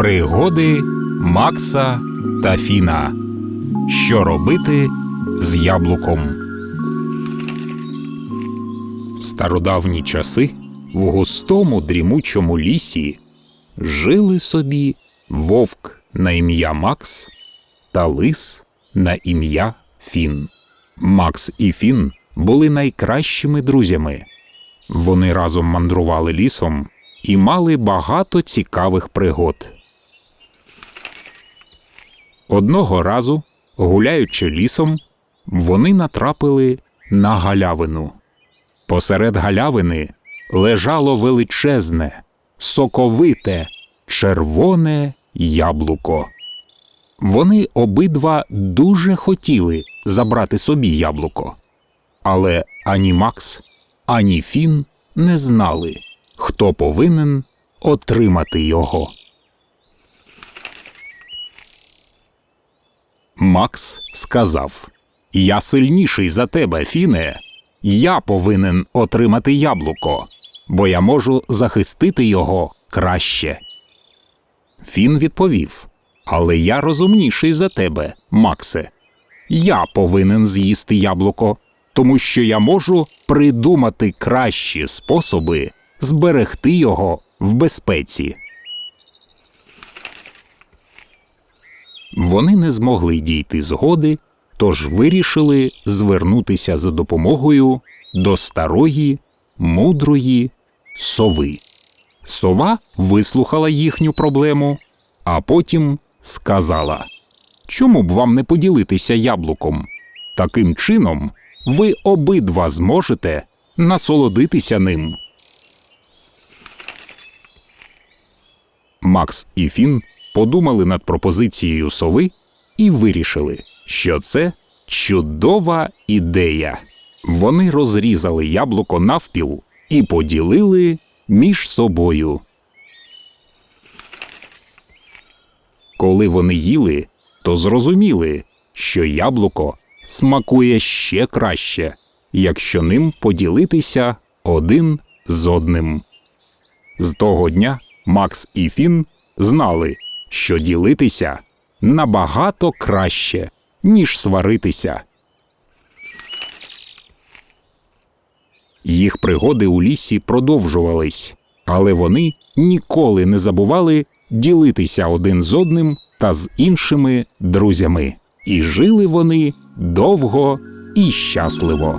Пригоди Макса та Фіна. Що робити з яблуком? В стародавні часи в густому дрімучому лісі жили собі вовк на ім'я Макс та лис на ім'я Фін. Макс і Фін були найкращими друзями. Вони разом мандрували лісом і мали багато цікавих пригод. Одного разу, гуляючи лісом, вони натрапили на галявину. Посеред галявини лежало величезне, соковите, червоне яблуко. Вони обидва дуже хотіли забрати собі яблуко. Але ані Макс, ані Фін не знали, хто повинен отримати його. Макс сказав: Я сильніший за тебе, Фіне. Я повинен отримати яблуко, бо я можу захистити його краще. Фін відповів: Але я розумніший за тебе, Максе. Я повинен з'їсти яблуко, тому що я можу придумати кращі способи зберегти його в безпеці. Вони не змогли дійти згоди, тож вирішили звернутися за допомогою до старої, мудрої сови. Сова вислухала їхню проблему, а потім сказала: Чому б вам не поділитися яблуком? Таким чином ви обидва зможете насолодитися ним. Макс і Фін подумали над пропозицією сови і вирішили, що це чудова ідея. Вони розрізали яблуко навпіл і поділили між собою. Коли вони їли, то зрозуміли, що яблуко смакує ще краще, якщо ним поділитися один з одним. З того дня Макс і Фін знали, що ділитися набагато краще, ніж сваритися. Їх пригоди у лісі продовжувались, але вони ніколи не забували ділитися один з одним та з іншими друзями. І жили вони довго і щасливо.